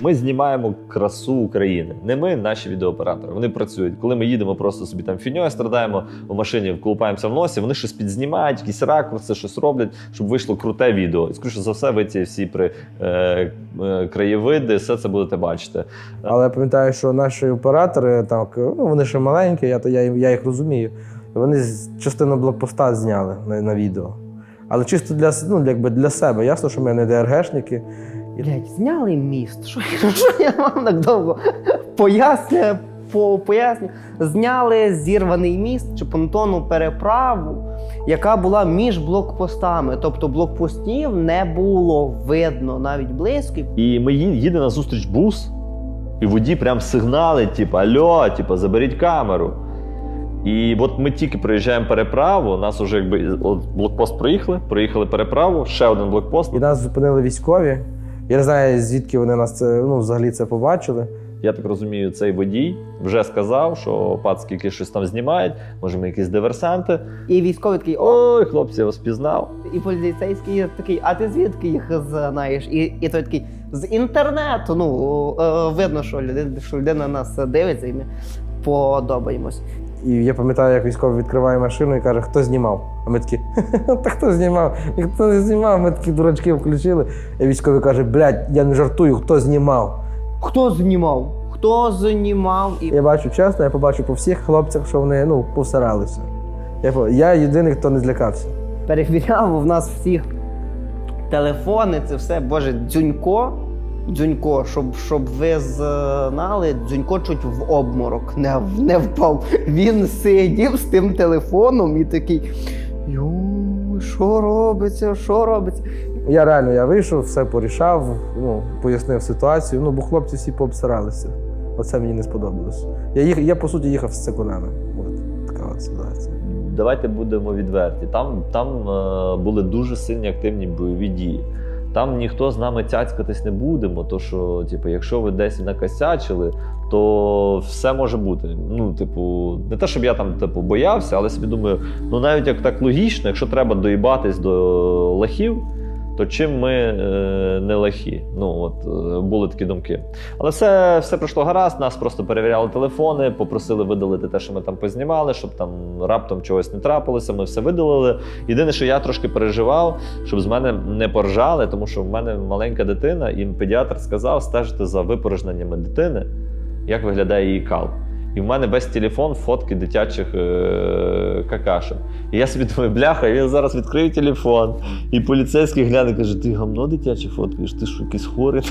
Ми знімаємо красу України. Не ми, наші відеооператори. Вони працюють. Коли ми їдемо, просто собі там фіньою страдаємо в машині, колупаємося в носі. Вони щось підзнімають, якісь ракурси, щось роблять, щоб вийшло круте відео. І скоріше за все, ви ці всі при е, е, краєвиди, все це будете бачити. Але я пам'ятаю, що наші оператори, так, ну, вони ще маленькі, я, то- я, я їх розумію. Вони частину блокпоста зняли на, на відео. Але чисто для, ну, якби для себе. Ясно, що ми не ДРГшники. Блять, зняли міст. Що, що я вам так довго пояснюю, по, поясню. Зняли зірваний міст чи понтонну переправу, яка була між блокпостами. Тобто блокпостів не було видно навіть близько. І ми їде на зустріч бус, і водій прям сигналить, типу, альо, типу, заберіть камеру. І от ми тільки проїжджаємо переправу, нас уже якби от блокпост проїхали, проїхали переправу, ще один блокпост. І нас зупинили військові. Я не знаю, звідки вони нас це, ну, взагалі це побачили. Я так розумію, цей водій вже сказав, що пацки якісь щось там знімають, може ми якісь диверсанти. І військовий такий, Ой, хлопці, я вас пізнав. і поліцейський такий, а ти звідки їх знаєш? І, і той такий з інтернету. Ну е, видно, що людина, що людина нас дивиться, і ми подобаємось. І я пам'ятаю, як військовий відкриває машину і каже, хто знімав. А ми такі, та хто знімав? Ніхто не знімав. Ми такі дурачки включили. І військовий каже, блядь, я не жартую, хто знімав. Хто знімав? Хто знімав? І Я бачу чесно, я побачу по всіх хлопцях, що вони ну, повсиралися. Я, я єдиний, хто не злякався. перевіряв у нас всіх телефони, це все, боже, дзюнько. Дзюнько, щоб, щоб ви знали, дзюнько чуть в обморок не, не впав. Він сидів з тим телефоном і такий. Йо, що робиться, що робиться? Я реально я вийшов, все порішав, ну, пояснив ситуацію. Ну, бо хлопці всі пообсиралися. Оце мені не сподобалось. Я, їх, я по суті їхав з цикунами. От така от ситуація. Давайте будемо відверті. Там, там е, були дуже сильні активні бойові дії. Там ніхто з нами цяцькатись не будемо, то що, типу, якщо ви десь накосячили, то все може бути. Ну, типу, не те, щоб я там типу, боявся, але собі думаю, ну навіть як так логічно, якщо треба доїбатись до лахів, то чим ми е, не лахі? Ну, от е, були такі думки. Але все, все пройшло гаразд, нас просто перевіряли телефони, попросили видалити те, що ми там познімали, щоб там раптом чогось не трапилося. Ми все видалили. Єдине, що я трошки переживав, щоб з мене не поржали, тому що в мене маленька дитина, і педіатр сказав стежити за випорожненнями дитини, як виглядає її кал. І в мене весь телефон фотки дитячих е- какашок. І я собі думаю, бляха, я зараз відкрию телефон, і поліцейський гляне, каже: ти гамно дитячі фоткаєш, ти що якийсь хворий?